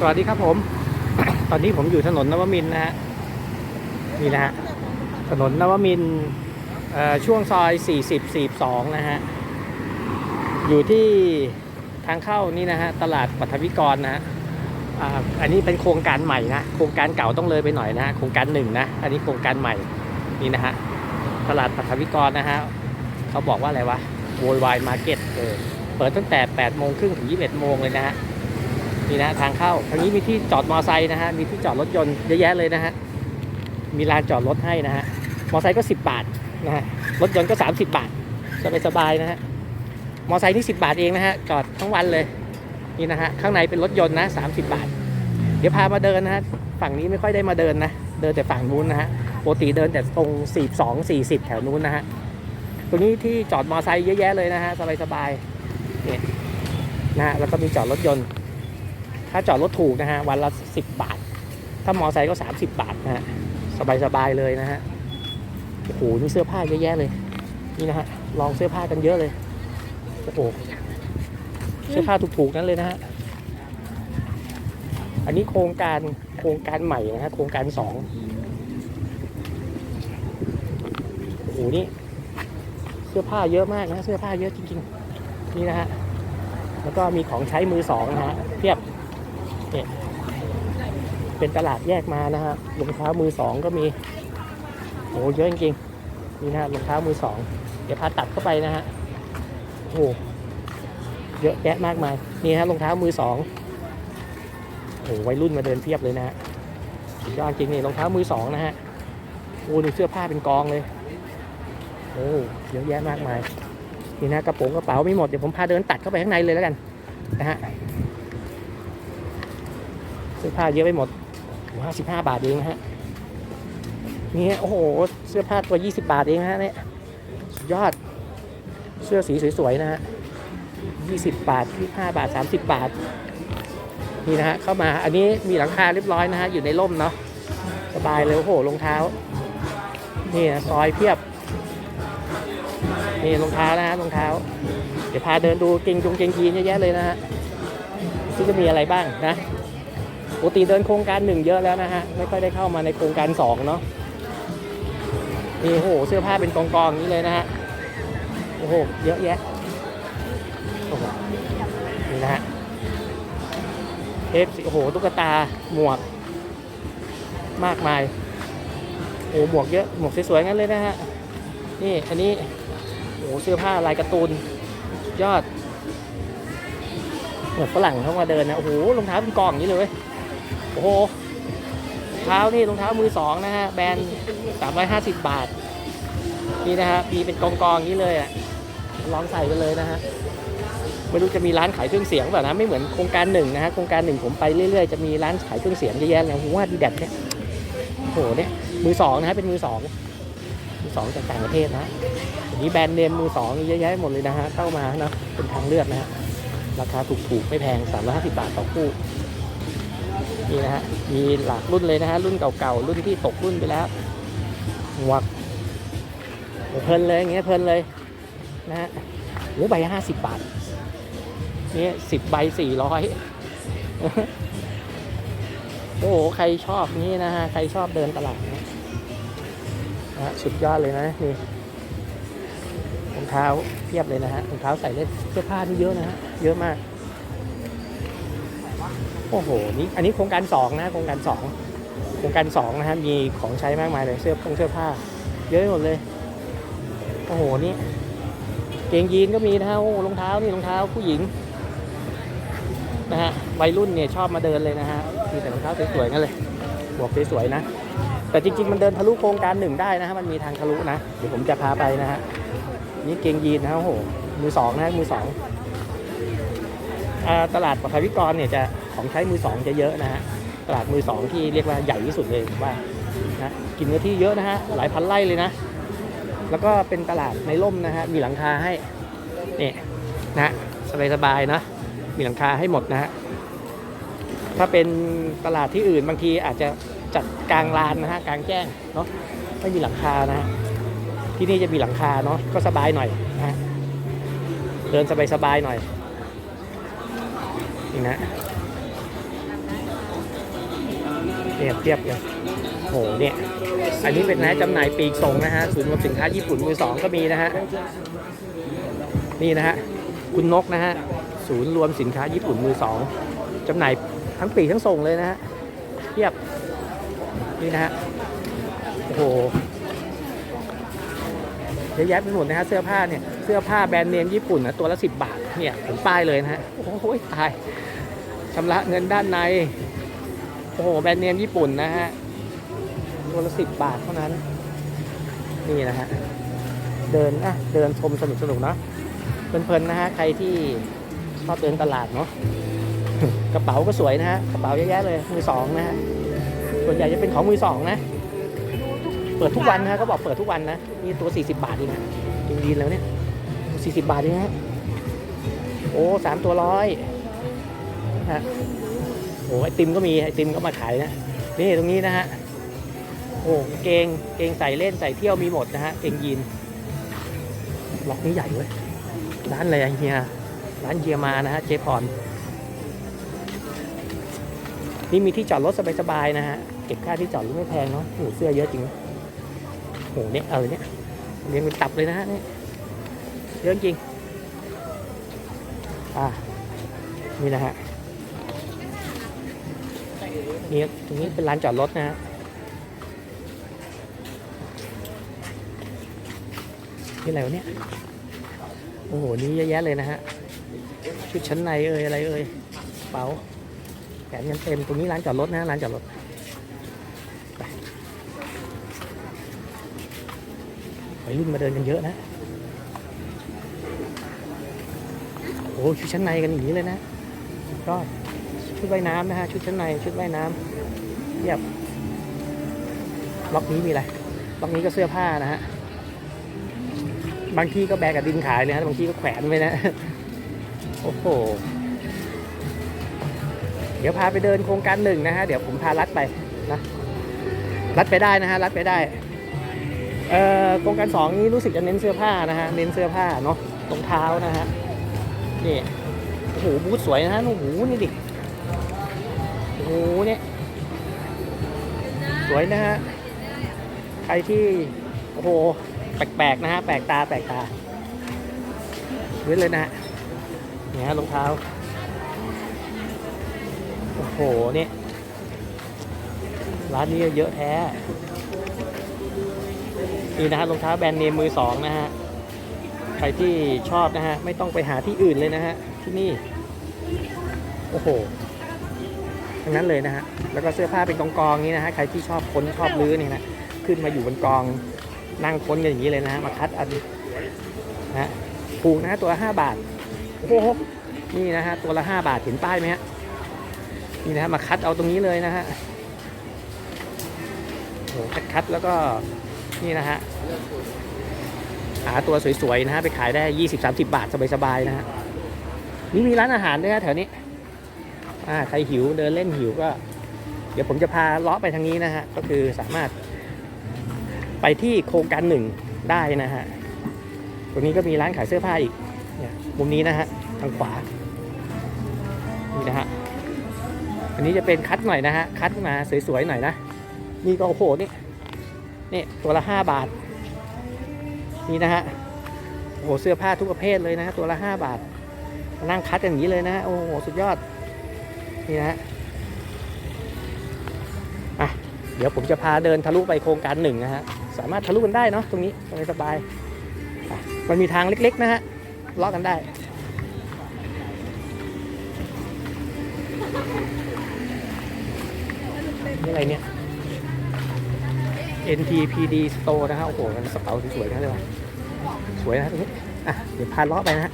สวัสดีครับผม ตอนนี้ผมอยู่ถนนนวมินนะฮะนี่นะฮะถนนนวมินทร์เอ่อช่วงซอย 40 42 นะฮะ อยู่ที่ทางเข้านี่นะฮะ ตลาดปัทวิกรนะฮะอันนี้เป็นโครงการใหม่นะ โครงการเก่าต้องเลยไปหน่อยนะฮะโครงการหนึ่งนะ อันนี้โครงการใหม่ นี่นะฮะ ตลาดปัทวิกรนะฮะ เขาบอกว่าอะไรวะโวยวายมาร์เก็ตเออ เปิดตั้งแต่8โมงครึ่งถึง 21โมงเลยนะฮะ นี่นะทางเข้าทางนี้มีที่จอดมอไซค์นะฮะมีที่จอดรถยนต์เยอะแยะเลยนะฮะมีลานจอดรถให้นะฮะมอไซค์ก็ 10 บาทนะฮะรถยนต์ก็ 30 บาทสบายสบายนะฮะมอไซค์นี่ 10 บาทเองนะฮะจอดทั้งวันเลยนี่นะฮะข้างในเป็นรถยนต์นะ 30 บาท เดี๋ยวพามาเดินนะฮะฝั่งนี้ไม่ค่อยได้มาเดินนะเดินแต่ฝั่งนู้นนะฮะปกติเดินแต่ตรง 42 40 แถวนู้นนะฮะตรงนี้ที่จอดมอไซค์เยอะแยะเลยนะฮะสบายสบายเนี่ยนะฮะแล้วก็มีจอดรถยนต์ ถ้าจอดรถถูกนะฮะวันละสิบบาท ถ้ามอไซค์ก็สามสิบบาทนะฮะสบายสบายๆเลยนะฮะโอ้โหนี่เสื้อผ้าเยอะแยะเลย นี่นะฮะลองเสื้อผ้ากันเยอะเลยโอ้โหเสื้อผ้าถูกๆนั้นเลยนะฮะอันนี้โครงการโครงการใหม่นะฮะโครงการสองโอ้โหนี่เสื้อผ้าเยอะมากนะเสื้อผ้าเยอะจริง ๆ นี่นะฮะแล้วก็มีของใช้มือสองนะฮะเทียบ เนี่ยเป็นตลาดแยกมานะฮะรองเท้ามือสองก็มีโอ้เยอะจริงๆนี่นะฮะรองเท้ามือสองเดี๋ยวพาตัดเข้าไปนะฮะโอ้เยอะแยะมากมายนี่ฮะรองเท้ามือสองโอ้วัยรุ่นมาเดินเพียบเลยนะฮะสุดยอดจริงนี่รองเท้ามือสองนะฮะโอ้ดูเสื้อผ้าเป็นกองเลยโอ้เยอะแยะมากมายนี่นะกระโปรงกระเป๋าไม่หมดเดี๋ยวผมพาเดินตัดเข้าไปข้างในเลยแล้วกันนะฮะ เสื้อผ้าเยอะไปหมดห้าสิบห้าบาทเองนะฮะนี่โอ้โห เสื้อผ้าตัวยี่สิบาทเองนะฮะเนี่ยยอดเสื้อสีสวยๆนะฮะยี่สิบบาทยี่ห้าบาทสามสิบบาท นี่นะฮะเข้ามาอันนี้มีหลังคาเรียบร้อยนะฮะอยู่ในร่มเนาะสบายเลยโอ้โหรองเท้า นี่นะซอยเพียบ นี่รองเท้านะฮะรองเท้า เดี๋ยวพาเดินดูเก่งจงเก่งยีนเยอะแยะเลยนะฮะที่จะมีอะไรบ้างนะ ปกติเดินโครงการหนึ่งเยอะแล้วนะฮะ ไม่ค่อยได้เข้ามาในโครงการสองเนาะนี่โอ้โหเสื้อผ้าเป็นกองๆอย่างนี้เลยนะฮะ โอ้โห เยอะแยะโอ้โหนี่นะฮะเทปโอ้โห ตุ๊กตา หมวก มากมาย โอ้หมวกเยอะ หมวกสวยๆงั้นเลยนะฮะ นี่ อันนี้ โอ้โหเสื้อผ้าลายการ์ตูน ยอดเหมือนฝรั่งเข้ามาเดินนะ โอ้โห รองเท้าเป็นกองอย่างนี้เลย โอ้โหรองเท้านี่รองเท้ามือสองนะฮะ แบรนด์สามร้อยห้าสิบบาท นี่นะฮะมีเป็นกองกองๆอย่างนี้เลยอะ ลองใส่กันเลยนะฮะ ไม่รู้จะมีร้านขายเครื่องเสียงเปล่านะ ไม่เหมือนโครงการหนึ่งนะฮะ โครงการหนึ่งผมไปเรื่อยๆ จะมีร้านขายเครื่องเสียงเยอะแยะเลยผมว่าดีแดดเนี่ยโอ้โหเนี่ย มือสองนะฮะ เป็นมือสองมือสองจากต่างประเทศนะอย่างนี้แบรนด์เนมมือสองเยอะแยะหมดเลยนะฮะ เข้ามานะเป็นทางเลือกนะฮะ ราคาถูกๆ ไม่แพง 350 บาทต่อคู่ นี่นะฮะมีหลากรุ่นเลยนะฮะรุ่นเก่าๆรุ่นที่ตกรุ่นไปแล้วหมวกเพลินเลยอย่างเงี้ยเพลินเลยนะฮะโอ้ใบห้าสิบบาทนี่สิบใบสี่ร้อยโอ้โหใครชอบนี่นะฮะใครชอบเดินตลาดนะนะฮะสุดยอดเลยนะนี่รองเท้าเทียบเลยนะฮะรองเท้าใส่เล่นเสื้อผ้านี่เยอะนะฮะเยอะมาก โอ้โหนี่อันนี้โครงการสองนะโครงการสองโครงการสองนะฮะมีของใช้มากมายเลยเสื้อผงเสื้อผ้า เยอะไปหมดเลยโอ้โหนี่เกงยีนก็มีนะฮะโอ้รองเท้านี่รองเท้าผู้หญิงนะฮะวัยรุ่นเนี่ยชอบมาเดินเลยนะฮะมีแต่รองเท้าสวยๆงั้นเลยบวกสวยๆนะ แต่จริงๆมันเดินทะลุโครงการหนึ่งได้นะฮะมันมีทางทะลุนะเดี๋ยวผมจะพาไปนะฮะนี่เกงยีนนะฮะโอ้โหมือสองนะมือสองอตลาดปฐวิกรเนี่ยจะ ของใช้มือสองจะเยอะนะฮะตลาดมือสองที่เรียกว่าใหญ่ที่สุดเลยผมว่านะกินเนื้อที่เยอะนะฮะหลายพันไร่เลยนะ แล้วก็เป็นตลาดในร่มนะฮะมีหลังคาให้นี่นะสบายสบายนะมีหลังคาให้หมดนะฮะถ้าเป็นตลาดที่อื่นบางทีอาจจะจัดกลางลานนะฮะกลางแจ้งเนาะไม่มีหลังคานะฮะที่นี่จะมีหลังคาเนาะก็สบายหน่อยนะฮะเดินสบายสบายๆหน่อยนี่นะ เนี่ยเทียบเลยโหเนี่ย อันนี้เป็นนะจำหน่ายปีกส่งนะฮะศูนย์รวมสินค้าญี่ปุ่นมือสองก็มีนะฮะ นี่นะฮะ คุณนกนะฮะ ศูนย์รวมสินค้าญี่ปุ่นมือสองจำหน่ายทั้งปีกทั้งส่งเลยนะฮะ เทียบ นี่นะฮะ โอ้โหเยอะแยะไปหมดนะฮะเสื้อผ้าเนี่ยเสื้อผ้าแบรนด์เนมญี่ปุ่นนะตัวละสิบบาทเนี่ยเห็นป้ายเลยนะฮะโอ้โหตายชำระเงินด้านใน โอ้โห แบรนด์เนมญี่ปุ่นนะฮะตัวละสิบบาทเท่านั้น นี่นะฮะ เดินอะเดินชมสนุกสนุกเนาะเพลินๆนะฮะ ใครที่ชอบเดินตลาดเนาะกระเป๋าก็สวยนะฮะ กระเป๋าเยอะแยะเลย มือสองนะฮะ ส่วนใหญ่จะเป็นของมือสองนะ เปิดทุกวันนะฮะเขาบอกเปิดทุกวันนะ นี่ตัว 40 บาทเองนะจริงดีแล้วเนี่ย40 บาทเองฮะ โอ้สามตัวร้อยฮะ โอ้ไอติมก็มีไอติมก็มาขายนะนี่ตรงนี้นะฮะโอ้เกงเกงใส่เล่นใส่เที่ยวมีหมดนะฮะเกงยีนล็อกนี้ใหญ่เว้ยร้านอะไรเฮียร้านเฮียมานะฮะเจพรนี่มีที่จอดรถสบายๆนะฮะเก็บค่าที่จอดรถไม่แพงเนาะโอ้เสื้อเยอะจริงโอ้เนี่ยเออเนี่ยเรียงเป็นตับเลยนะฮะนี่เยอะจริงอ่านี่นะฮะ นี่ตรงนี้เป็นลานจอดรถนะฮะนี่อะไรวะเนี่ย โอ้โห นี่เยอะแยะเลยนะฮะ ชุดชั้นในเอ่ยอะไรเอ่ยเป๋าแขนยังเต็ม ตรงนี้ร้านจอดรถนะร้านจอดรถไปวัยรุ่นมาเดินกันเยอะนะ โอ้ชุดชั้นในกันอย่างนี้เลยนะก็ ชุดว่ายน้ำนะฮะ ชุดชั้นใน ชุดว่ายน้ำเทียบล็อกนี้มีอะไรล็อกนี้ก็เสื้อผ้านะฮะ บางที่ก็แบกกับดินขายเลยนะบางที่ก็แขวนไว้นะ โอ้โห เดี๋ยวพาไปเดินโครงการหนึ่งนะฮะ เดี๋ยวผมพาลัดไปนะ ลัดไปได้นะฮะ ลัดไปได้ เอ่อ โครงการสองนี้รู้สึกจะเน้นเสื้อผ้านะฮะ เน้นเสื้อผ้าเนาะรองเท้านะฮะ นี่โอ้โหบูทสวยนะฮะโอ้โหนี่ดิ โอ้โหเนี่ย สวยนะฮะ ใครที่ โอ้โห แปลกๆนะฮะ แปลกตาแปลกตาเว้นเลยนะฮะเนี่ยฮะรองเท้า โอ้โห เนี่ย ร้านนี้เยอะแท้ นี่นะฮะรองเท้าแบรนด์เนมมือสองนะฮะ ใครที่ชอบนะฮะ ไม่ต้องไปหาที่อื่นเลยนะฮะ ที่นี่ โอ้โห ทั้งนั้นเลยนะฮะแล้วก็เสื้อผ้าเป็นกองๆองนี้นะฮะใครที่ชอบค้นชอบลื้อนี่นะขึ้นมาอยู่บนกองนั่งค้นกันอย่างนี้เลยนะ มาคัดอันนะฮะถูกนะฮะตัวละห้าบาทโอ้โหนี่นะฮะตัวละห้าบาทเห็นป้ายไหมฮะนี่นะฮะมาคัดเอาตรงนี้เลยนะฮะโอ้คัดคัดแล้วก็นี่นะฮะหาตัวสวยๆนะฮะไปขายได้ยี่สิบสามสิบาทสบายๆนะฮะนี่มีร้านอาหารด้วยนะแถวนี้ อ่าใครหิวเดินเล่นหิวก็ เดี๋ยวผมจะพาเลาะไปทางนี้นะฮะ ก็คือสามารถ ไปที่โครงการหนึ่งได้นะฮะ ตรงนี้ก็มีร้านขายเสื้อผ้าอีกเนี่ยมุมนี้นะฮะ ทางขวา นี่นะฮะ อันนี้จะเป็นคัดหน่อยนะฮะ คัดมาสวยๆหน่อยนะ นี่ก็โอ้โหนี่ นี่ตัวละห้าบาท นี่นะฮะ โอ้โหเสื้อผ้าทุกประเภทเลยนะฮะตัวละห้าบาท นั่งคัดกันอย่างนี้เลยนะฮะโอ้โห สุดยอด นี่นะฮะอะเดี๋ยวผมจะพาเดินทะลุไปโครงการหนึ่งนะฮะสามารถทะลุกันได้เนาะตรงนี้สบายๆมันมีทางเล็กๆนะฮะเลาะกันได้นี่อะไรเนี่ย NTPD Store นะฮะโอ้โหมันกระเป๋าสวยๆนะเลยว่ะสวยนะตรงนี้อะเดี๋ยวพาเลาะไปนะฮะ